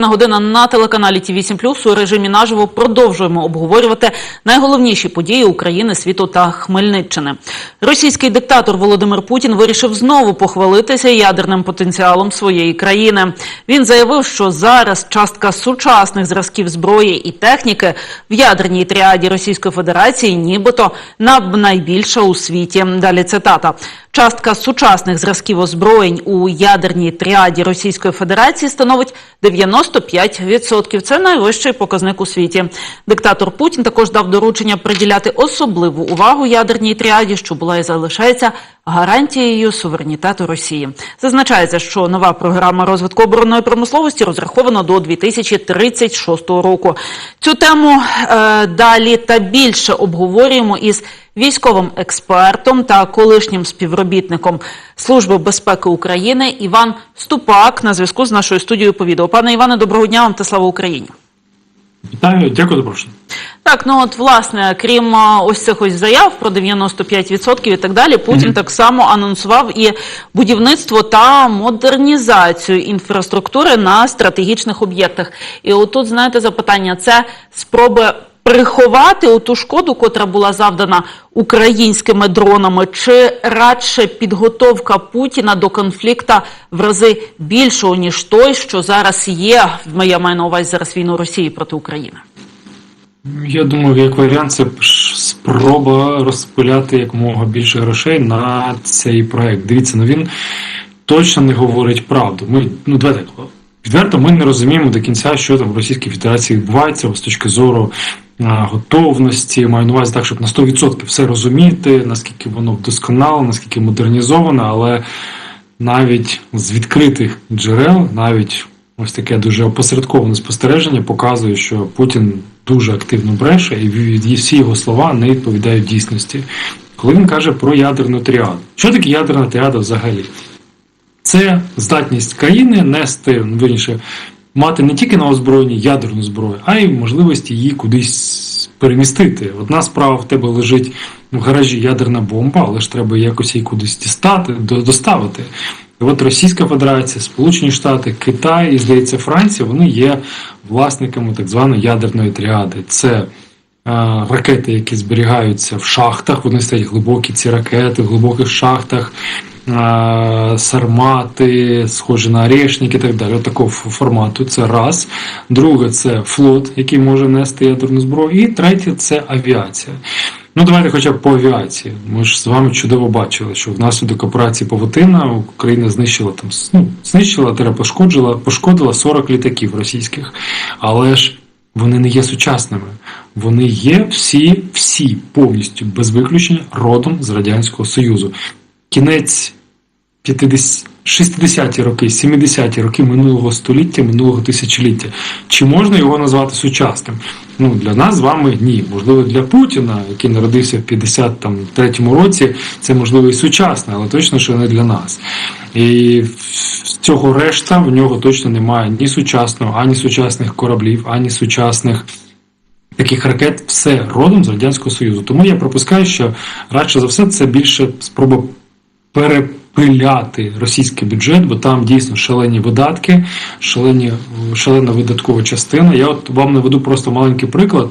На година на телеканалі Ті 8 у режимі наживо продовжуємо обговорювати найголовніші події України, світу та Хмельниччини. Російський диктатор Володимир Путін вирішив знову похвалитися ядерним потенціалом своєї країни. Він заявив, що зараз частка сучасних зразків зброї і техніки в ядерній тріаді Російської Федерації, нібито на найбільша у світі. Далі цитата. Частка сучасних зразків озброєнь у ядерній тріаді Російської Федерації становить 95%. Це найвищий показник у світі. Диктатор Путін також дав доручення приділяти особливу увагу ядерній тріаді, що була і залишається гарантією суверенітету Росії. Зазначається, що нова програма розвитку оборонної промисловості розрахована до 2036 року. Цю тему е, далі та більше обговорюємо із військовим експертом та колишнім співробітником Служби безпеки України Іван Ступак на зв'язку з нашою студією по відео. Пане Іване, доброго дня вам та слава Україні. Вітаю, дякую за прошу. Так, ну от власне, крім ось цих ось заяв про 95% і так далі, Путін Мгм. так само анонсував і будівництво та модернізацію інфраструктури на стратегічних об'єктах. І отут, знаєте, запитання: це спроби приховати оту шкоду, котра була завдана українськими дронами, чи радше підготовка Путіна до конфлікта в рази більшого ніж той, що зараз є. Я маю на увазі зараз війну Росії проти України. Я думаю, як варіант, це спроба розпиляти якомога більше грошей на цей проект. Дивіться, ну він точно не говорить правду. Ми, ну давайте так, відверто, ми не розуміємо до кінця, що там в Російській Федерації відбувається з точки зору готовності. Маю на увазі так, щоб на 100% все розуміти, наскільки воно вдосконало, наскільки модернізовано, але навіть з відкритих джерел, навіть ось таке дуже опосередковане спостереження показує, що Путін дуже активно бреше, і всі його слова не відповідають дійсності. Коли він каже про ядерну тріаду, що таке ядерна тріада взагалі? Це здатність країни нести, ну, вірніше, мати не тільки на озброєнні ядерну зброю, а й можливість її кудись перемістити. Одна справа в тебе лежить в гаражі ядерна бомба, але ж треба якось її кудись дістати, доставити. І от Російська Федерація, Сполучені Штати, Китай і, здається, Франція, вони є власниками так званої ядерної тріади. Це е, ракети, які зберігаються в шахтах, вони стоять глибокі ці ракети в глибоких шахтах, сармати, схожі на орешник і так далі. От такого формату. Це раз. Друге, це флот, який може нести ядерну зброю. І третє це авіація. Ну, давайте хоча б по авіації. Ми ж з вами чудово бачили, що внаслідок операції Павутина Україна знищила там ну, знищила, тире пошкоджила, пошкодила 40 літаків російських. Але ж вони не є сучасними. Вони є всі, всі повністю без виключення родом з Радянського Союзу. Кінець 50, 60-ті роки, 70-ті роки минулого століття, минулого тисячоліття. Чи можна його назвати сучасним? Ну, для нас з вами ні. Можливо, для Путіна, який народився в 53-му році, це можливо і сучасне, але точно, що не для нас. І з цього решта в нього точно немає ні сучасного, ані сучасних кораблів, ані сучасних. Таких ракет все родом з Радянського Союзу. Тому я пропускаю, що радше за все це більше спроба перепиляти російський бюджет, бо там дійсно шалені видатки, шалені, шалена видаткова частина. Я от вам наведу просто маленький приклад.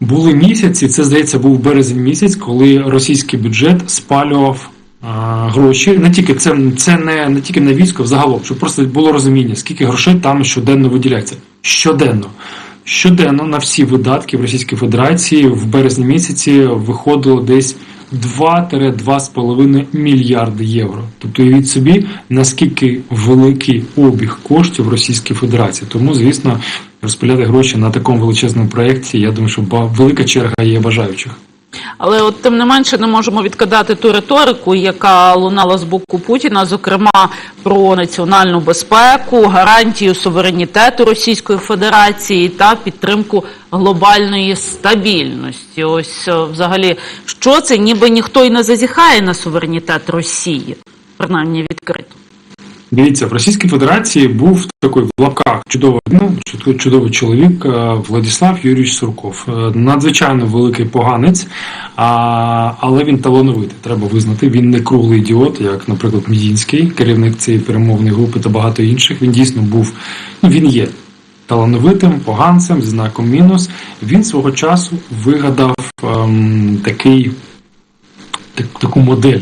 Були місяці, це здається, був березень місяць, коли російський бюджет спалював гроші. Не тільки це, це не, не тільки на військо, взагалом, щоб просто було розуміння, скільки грошей там щоденно виділяється. Щоденно. Щоденно на всі видатки в Російській Федерації в березні місяці виходило десь 2-2,5 мільярди євро. Тобто уявіть собі, наскільки великий обіг коштів в Російській Федерації. Тому, звісно, розпиляти гроші на такому величезному проєкті, я думаю, що велика черга є бажаючих. Але от тим не менше не можемо відкидати ту риторику, яка лунала з боку Путіна, зокрема про національну безпеку, гарантію суверенітету Російської Федерації та підтримку глобальної стабільності. Ось е, взагалі, що це, ніби ніхто й не зазіхає на суверенітет Росії, принаймні відкрито. Дивіться, в Російській Федерації був такий в лапках чудовий, ну, чудовий чоловік е, Владислав Юрійович Сурков. Е, Надзвичайно великий поганець, але він талановитий, треба визнати. Він не круглий ідіот, як, наприклад, Мідінський, керівник цієї перемовної групи та багато інших. Він дійсно був, ну він є талановитим, поганцем, зі знаком мінус. Він свого часу вигадав ем, такий так, таку модель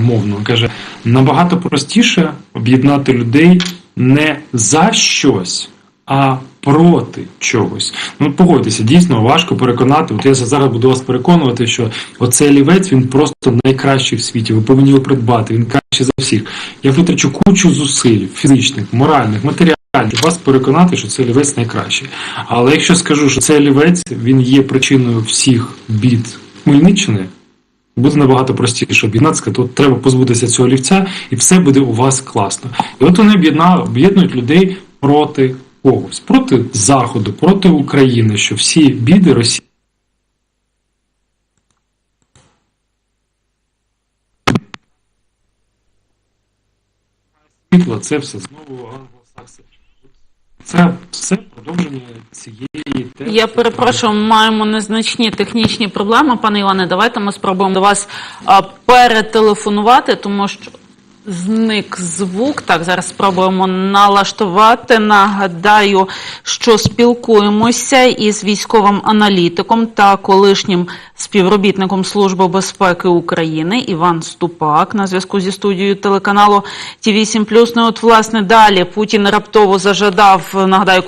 мовну. Каже, набагато простіше об'єднати людей не за щось, а проти чогось. Ну, погодьтеся, дійсно важко переконати. От я зараз буду вас переконувати, що оцей олівець він просто найкращий в світі. Ви повинні його придбати. Він кращий за всіх. Я витрачу кучу зусиль фізичних, моральних, матеріальних. Вас переконати, що цей олівець найкращий. Але якщо скажу, що цей олівець він є причиною всіх бід Хмельниччини, буде набагато простіше об'єднати, сказати, от треба позбутися цього олівця, і все буде у вас класно. І от вони об'єднують людей проти когось, проти Заходу, проти України, що всі біди Росії. Світло, це все знову англосакси. Це все продовження цієї теми. Я перепрошую, маємо незначні технічні проблеми. Пане Іване, давайте ми спробуємо до вас перетелефонувати, тому що зник звук. Так, зараз спробуємо налаштувати. Нагадаю, що спілкуємося із військовим аналітиком та колишнім співробітником Служби безпеки України Іван Ступак на зв'язку зі студією телеканалу Ті 8 Ну, от власне далі Путін раптово зажадав. Нагадаю,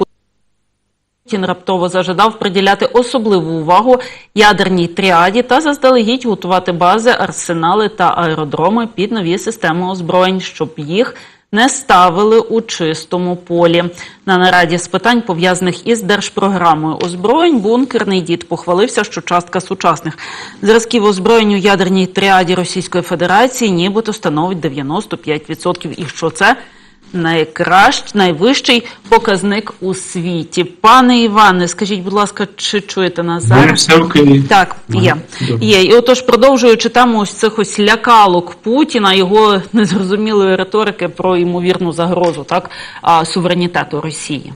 Путін раптово зажадав приділяти особливу увагу ядерній тріаді та заздалегідь готувати бази, арсенали та аеродроми під нові системи озброєнь, щоб їх не ставили у чистому полі. На нараді з питань, пов'язаних із держпрограмою озброєнь, бункерний дід похвалився, що частка сучасних зразків озброєнь у ядерній тріаді Російської Федерації нібито становить 95%. І що це найкращий, найвищий показник у світі. Пане Іване, скажіть, будь ласка, чи чуєте нас зараз? все окей. Так, є. Добре. є. І отож, продовжуючи тему ось цих ось лякалок Путіна, його незрозумілої риторики про ймовірну загрозу так, а, суверенітету Росії.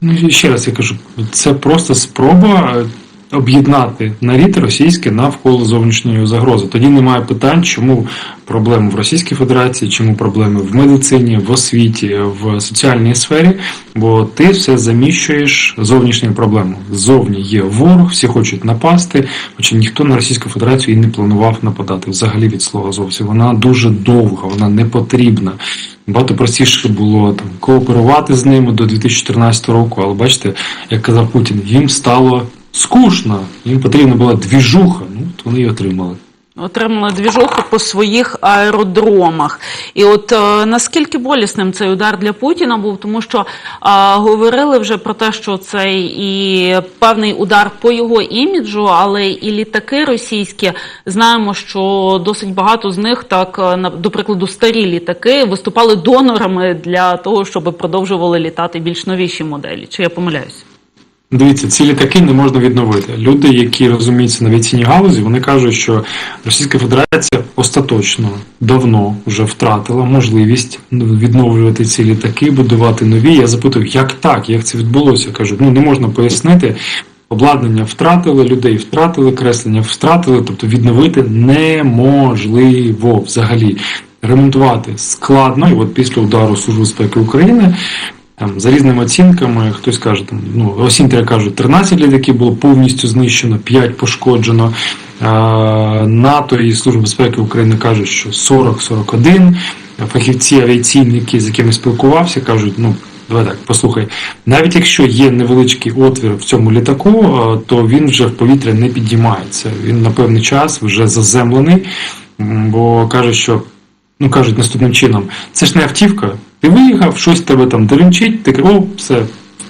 Ну, ще раз я кажу, це просто спроба об'єднати нарід російський навколо зовнішньої загрози. Тоді немає питань, чому проблеми в Російській Федерації, чому проблеми в медицині, в освіті, в соціальній сфері, бо ти все заміщуєш зовнішньою проблемою. Ззовні є ворог, всі хочуть напасти, хоча ніхто на Російську Федерацію і не планував нападати взагалі від слова зовсім. Вона дуже довга, вона не потрібна. Багато простіше було там кооперувати з ними до 2014 року, але бачите, як казав Путін, їм стало скучно, їм потрібна була двіжуха. Ну, от вони її отримали. Отримали двіжуху по своїх аеродромах. І от е, наскільки болісним цей удар для Путіна був, тому що е, говорили вже про те, що це і певний удар по його іміджу, але і літаки російські знаємо, що досить багато з них, так е, на- до прикладу, старі літаки виступали донорами для того, щоб продовжували літати більш новіші моделі. Чи я помиляюсь? Дивіться, ці літаки не можна відновити. Люди, які розуміються на авіаційній галузі, вони кажуть, що Російська Федерація остаточно давно вже втратила можливість відновлювати ці літаки, будувати нові. Я запитую, як так, як це відбулося? Кажуть, ну не можна пояснити. Обладнання втратили, людей втратили, креслення втратили, тобто відновити неможливо взагалі. Ремонтувати складно, і от після удару Служби безпеки України там за різними оцінками, хтось каже, там ну осінтери кажуть, 13 літаків було повністю знищено, 5 пошкоджено. НАТО і Служба безпеки України кажуть, що 40-41. Фахівці авіаційники, з якими спілкувався, кажуть, ну. Давай так, послухай, навіть якщо є невеличкий отвір в цьому літаку, то він вже в повітря не підіймається. Він на певний час вже заземлений, бо каже, що ну кажуть наступним чином: це ж не автівка. Ти виїхав, щось тебе там деренчить, ти о, все. е,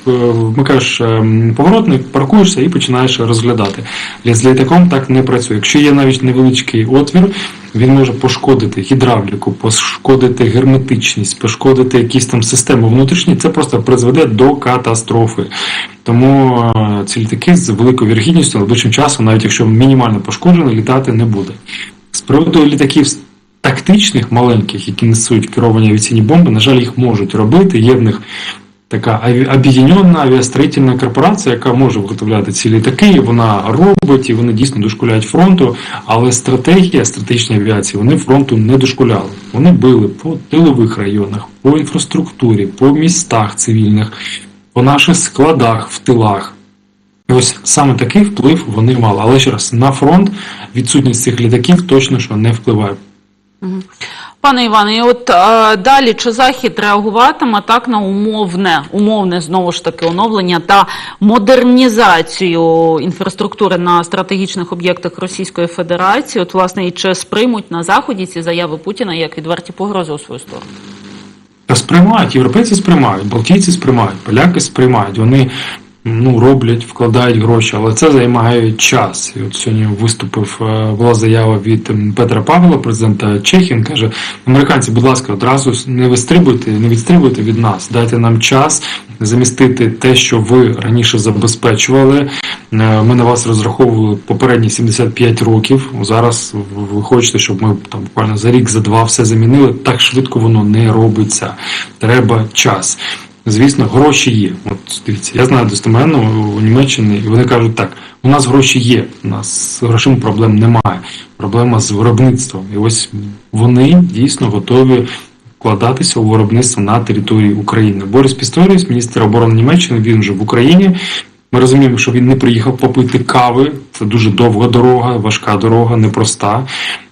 Вмикаєш ем, поворотник, паркуєшся і починаєш розглядати. З літаком так не працює. Якщо є навіть невеличкий отвір, він може пошкодити гідравліку, пошкодити герметичність, пошкодити якісь там системи внутрішні. Це просто призведе до катастрофи. Тому е, ці літаки з великою вірогідністю найближчим часом, навіть якщо мінімально пошкоджені, літати не буде. З приводу літаків тактичних маленьких, які несуть керовані авіаційні бомби, на жаль, їх можуть робити. Є в них така об'єднана авіастроїтельна корпорація, яка може виготовляти ці літаки, вона робить, і вони дійсно дошкуляють фронту. Але стратегія стратегічної авіації вони фронту не дошкуляли. Вони били по тилових районах, по інфраструктурі, по містах цивільних, по наших складах в тилах. І ось саме такий вплив вони мали. Але ще раз, на фронт відсутність цих літаків точно що не впливає. Пане Іване, і от е, далі чи захід реагуватиме так на умовне, умовне знову ж таки оновлення та модернізацію інфраструктури на стратегічних об'єктах Російської Федерації? От власне і чи сприймуть на заході ці заяви Путіна як відверті погрози у свою сторону? Та сприймають, європейці сприймають, балтійці сприймають, поляки сприймають. Вони ну, роблять, вкладають гроші, але це займає час. І от сьогодні виступив, е, була заява від Петра Павла, президента Чехії. Він каже: американці, будь ласка, одразу не вистрибуйте, не відстрибуйте від нас. Дайте нам час замістити те, що ви раніше забезпечували. Е, Ми на вас розраховували попередні 75 років. Зараз ви хочете, щоб ми там буквально за рік, за два все замінили. Так швидко воно не робиться. Треба час. Звісно, гроші є. От дивіться, я знаю достеменно у Німеччині, і вони кажуть так: у нас гроші є, у нас з грошима проблем немає. Проблема з виробництвом. І ось вони дійсно готові вкладатися у виробництво на території України. Борис Пісторіс, міністр оборони Німеччини, він вже в Україні. Ми розуміємо, що він не приїхав попити кави. Це дуже довга дорога, важка дорога, непроста.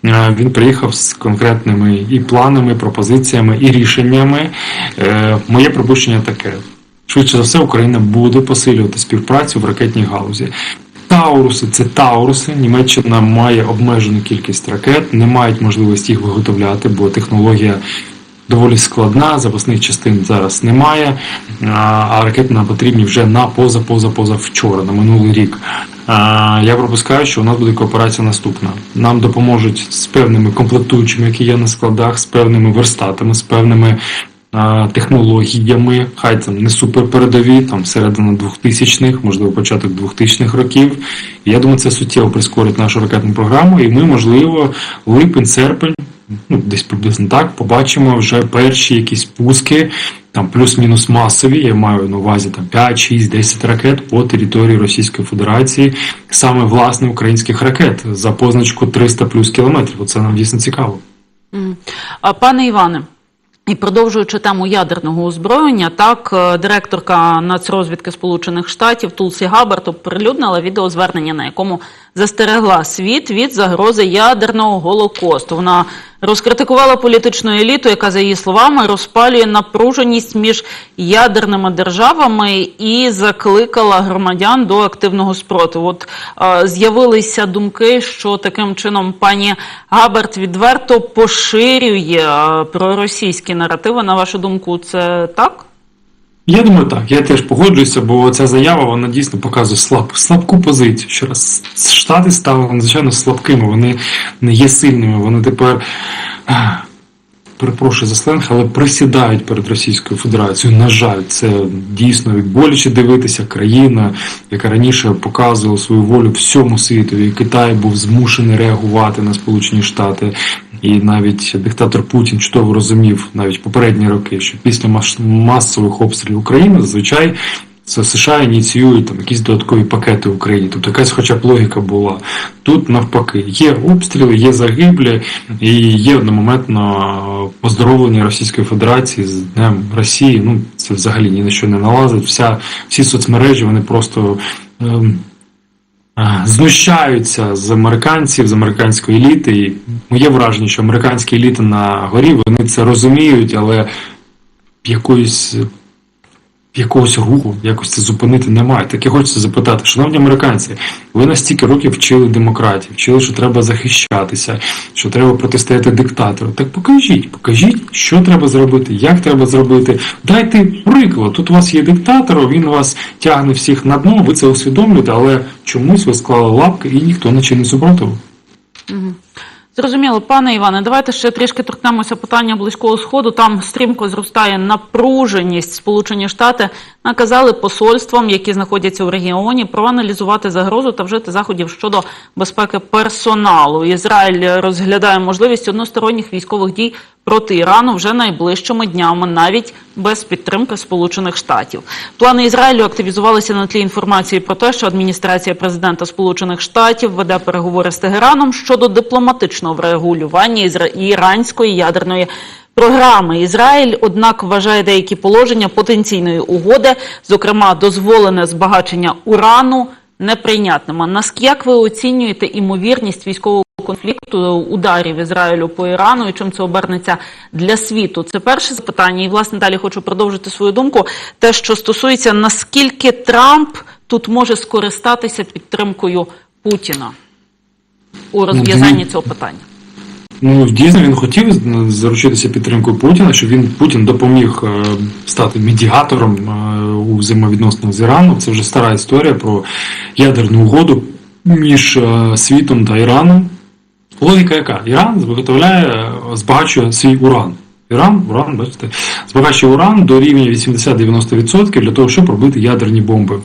Е, Він приїхав з конкретними і планами, пропозиціями, і рішеннями. Е, Моє припущення таке: швидше за все, Україна буде посилювати співпрацю в ракетній галузі. Тауруси це Тауруси. Німеччина має обмежену кількість ракет, не мають можливості їх виготовляти, бо технологія доволі складна, запасних частин зараз немає, а- ракети нам потрібні вже на поза поза поза вчора, на минулий рік. Я пропускаю, що у нас буде кооперація наступна. Нам допоможуть з певними комплектуючими, які є на складах, з певними верстатами, з певними технологіями, хай там не суперпередові, там середина 2000-х, можливо, початок 2000-х років. Я думаю, це суттєво прискорить нашу ракетну програму, і ми, можливо, липень, серпень, ну, десь приблизно так, побачимо вже перші якісь пуски, там плюс-мінус масові, я маю на увазі там 5, 6, 10 ракет по території Російської Федерації, саме власне українських ракет за позначку 300 плюс кілометрів. Оце нам дійсно цікаво. А, Пане Іване, і продовжуючи тему ядерного озброєння, так е, директорка Нацрозвідки Сполучених Штатів Тулсі Габбард оприлюднила відеозвернення, на якому застерегла світ від загрози ядерного голокосту. Вона розкритикувала політичну еліту, яка, за її словами, розпалює напруженість між ядерними державами і закликала громадян до активного спротиву. От е, з'явилися думки, що таким чином пані Габерт відверто поширює проросійські наративи. На вашу думку, це так? Я думаю, так. Я теж погоджуюся, бо ця заява вона дійсно показує слаб, слабку позицію. Ще раз, Штати стали надзвичайно слабкими, вони не є сильними, вони тепер. Перепрошую за сленг, але присідають перед Російською Федерацією. На жаль, це дійсно боляче дивитися. Країна, яка раніше показувала свою волю всьому світу, і Китай був змушений реагувати на Сполучені Штати. І навіть диктатор Путін чудово розумів навіть попередні роки, що після мас- масових обстрілів України зазвичай це США ініціюють там якісь додаткові пакети в Україні. Тобто якась хоча б логіка була. Тут навпаки, є обстріли, є загиблі, і є одномоментно поздоровлення Російської Федерації з Днем Росії. Ну це взагалі ні на що не налазить. Вся всі соцмережі вони просто. Ем, знущаються з американців, з американської еліти. І моє враження, що американські еліти на горі вони це розуміють, але якоїсь. Якогось руху, якось це зупинити немає. Так я хочеться запитати, шановні американці, ви настільки років вчили демократів, вчили, що треба захищатися, що треба протистояти диктатору. Так покажіть, покажіть, що треба зробити, як треба зробити. Дайте приклад. Тут у вас є диктатор, він вас тягне всіх на дно, ви це усвідомлюєте, але чомусь ви склали лапки і ніхто не чинить супротиву. Зрозуміло, пане Іване, давайте ще трішки торкнемося питання близького сходу. Там стрімко зростає напруженість. Сполучені Штати наказали посольствам, які знаходяться у регіоні, проаналізувати загрозу та вжити заходів щодо безпеки персоналу. Ізраїль розглядає можливість односторонніх військових дій проти Ірану вже найближчими днями, навіть без підтримки Сполучених Штатів. Плани Ізраїлю активізувалися на тлі інформації про те, що адміністрація президента Сполучених Штатів веде переговори з Тегераном щодо дипломатичного врегулювання іранської ядерної програми. Ізраїль, однак, вважає деякі положення потенційної угоди, зокрема дозволене збагачення урану, неприйнятними. Наскільки як ви оцінюєте імовірність військового конфлікту ударів Ізраїлю по Ірану і чим це обернеться для світу? Це перше запитання. І власне далі хочу продовжити свою думку. Те, що стосується наскільки Трамп тут може скористатися підтримкою Путіна у розв'язанні цього питання. Ну, дійсно, він хотів заручитися підтримкою Путіна, щоб він Путін допоміг е, стати медіатором е, у взаємовідносинах з Іраном. Це вже стара історія про ядерну угоду між е, світом та Іраном. Логіка яка? Іран виготовляє, збагачує свій уран. Іран, уран, бачите, збагачує уран до рівня 80-90% для того, щоб робити ядерні бомби.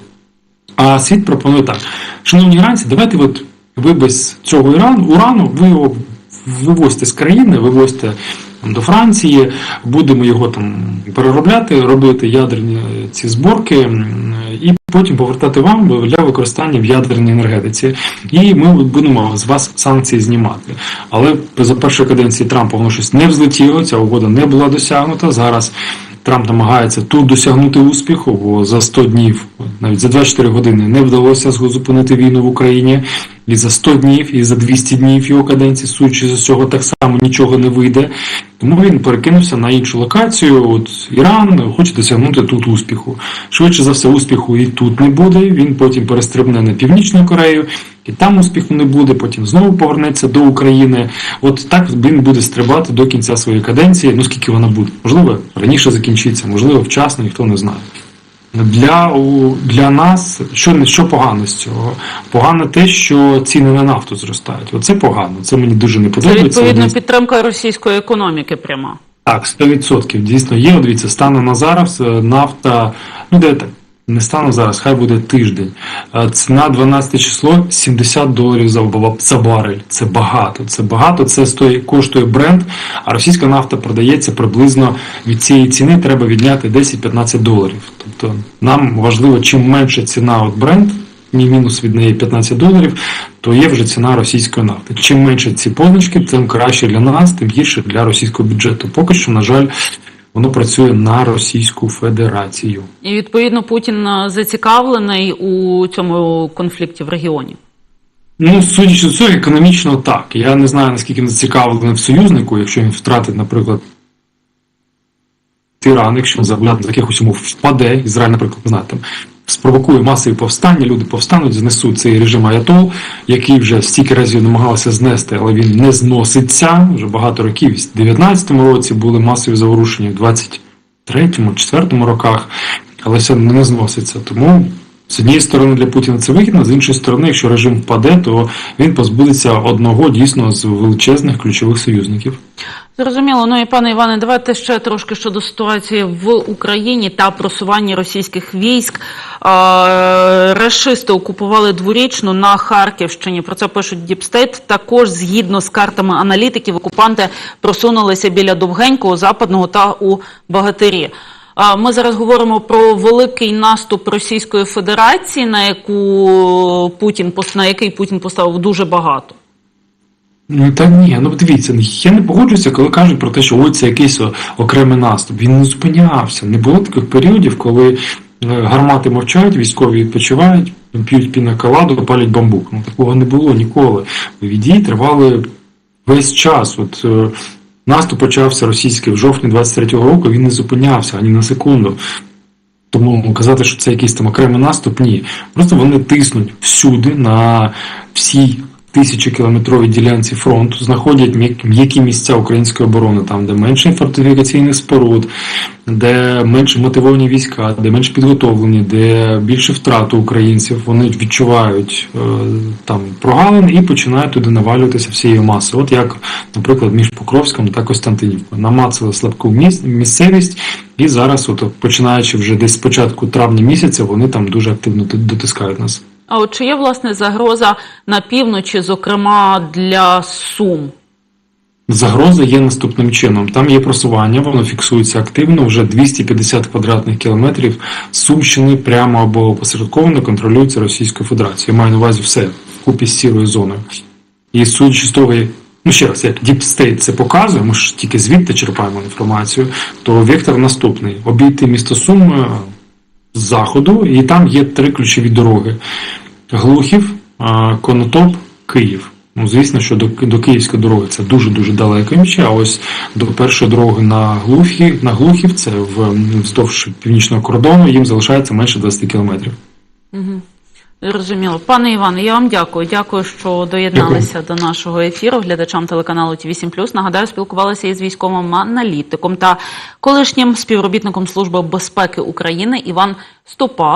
А світ пропонує так: шановні іранці, давайте от ви без цього Ірану, урану, ви його вивозьте з країни, вивозьте до Франції, будемо його там переробляти, робити ядерні ці зборки, і потім повертати вам для використання в ядерній енергетиці. І ми будемо з вас санкції знімати. Але за першої каденції Трампа воно щось не взлетіло, ця угода не була досягнута. Зараз Трамп намагається тут досягнути успіху, бо за 100 днів, навіть за 24 години, не вдалося зупинити війну в Україні. І за 100 днів, і за 200 днів його каденції, судячи з цього, так само нічого не вийде. Тому він перекинувся на іншу локацію. От Іран хоче досягнути тут успіху. Швидше за все, успіху і тут не буде. Він потім перестрибне на Північну Корею, і там успіху не буде. Потім знову повернеться до України. От так він буде стрибати до кінця своєї каденції. Ну скільки вона буде? Можливо, раніше закінчиться, можливо, вчасно, ніхто не знає. Для, для нас що, що погано з цього? Погано те, що ціни на нафту зростають. Оце погано. Це мені дуже не Це подобається. відповідно Вони- підтримка російської економіки пряма. так, 100% дійсно є. Дивіться, станом на зараз е, нафта, ну де так, не станом зараз, хай буде тиждень. Е, Ціна 12 число 70 доларів за, барель. Це багато. Це багато. Це стоїть, коштує бренд, а російська нафта продається приблизно від цієї ціни треба відняти 10-15 доларів. Тобто нам важливо, чим менше ціна от бренд, ні мінус від неї 15 доларів, то є вже ціна російської нафти. Чим менше ці позначки, тим краще для нас, тим гірше для російського бюджету. Поки що, на жаль, воно працює на Російську Федерацію. І відповідно Путін е, зацікавлений у цьому конфлікті в регіоні. Ну, судячи з цього, економічно так. Я не знаю, наскільки він зацікавлений в союзнику, якщо він втратить, наприклад, Тиран, якщо він загляд з якихось умов впаде, Ізраїль, наприклад, не знаю, там спровокує масові повстання, люди повстануть, знесуть цей режим Аятол, який вже стільки разів намагалися знести, але він не зноситься. Вже багато років. В 19-му році були масові заворушення, в 23-му, 4-му роках, але все не зноситься. Тому з однієї сторони для Путіна це вигідно, з іншої сторони, якщо режим впаде, то він позбудеться одного дійсно з величезних ключових союзників. Зрозуміло. Ну і пане Іване, давайте ще трошки щодо ситуації в Україні та просування російських військ. Рашисти окупували дворічну на Харківщині. Про це пишуть Діпстейт. Також згідно з картами аналітиків, окупанти просунулися біля Довгенького, Западного та у Багатирі. Е, Ми зараз говоримо про великий наступ Російської Федерації, на яку Путін на який Путін поставив дуже багато. Ну та ні, ну дивіться, я не погоджуюся, коли кажуть про те, що ось це якийсь окремий наступ. Він не зупинявся. Не було таких періодів, коли е, гармати мовчають, військові відпочивають, п'ють пінаколаду, палять бамбук. Ну такого не було ніколи. Дії тривали весь час. От е, наступ почався російський в жовтні 23-го року, він не зупинявся ані на секунду. Тому казати, що це якийсь там окремий наступ, ні. Просто вони тиснуть всюди на всій тисячокілометровій ділянці фронту, знаходять м'які місця української оборони, там, де менше фортифікаційних споруд, де менше мотивовані війська, де менш підготовлені, де більше втрату українців, вони відчувають е, там прогалин і починають туди навалюватися всією масою. От як, наприклад, між Покровськом та Костянтинівкою. Намацали слабку місцевість, і зараз, от починаючи вже десь з початку травня місяця, вони там дуже активно дотискають нас. А от чи є власне загроза на півночі, зокрема для Сум? Загроза є наступним чином. Там є просування, воно фіксується активно. Вже 250 квадратних кілометрів Сумщини прямо або опосередковано контролюється Російською Федерацією. Я маю на увазі все вкупі з сірою зоною. І судячи з того, ну ще раз, як Deep State це показує, ми ж тільки звідти черпаємо інформацію, то вектор наступний: обійти місто Сум е, з заходу, і там є три ключові дороги: Глухів, Конотоп, Київ. Ну, звісно, що до, до Київської дороги це дуже-дуже далеко імче, а ось до першої дороги на Глухів, на Глухів це в, вздовж північного кордону, їм залишається менше 20 кілометрів. Зрозуміло. Пане Іване, я вам дякую. Дякую, що доєдналися до нашого ефіру. Глядачам телеканалу ТВ 7 Нагадаю, спілкувалися із військовим аналітиком та колишнім співробітником Служби безпеки України Іван Стопа.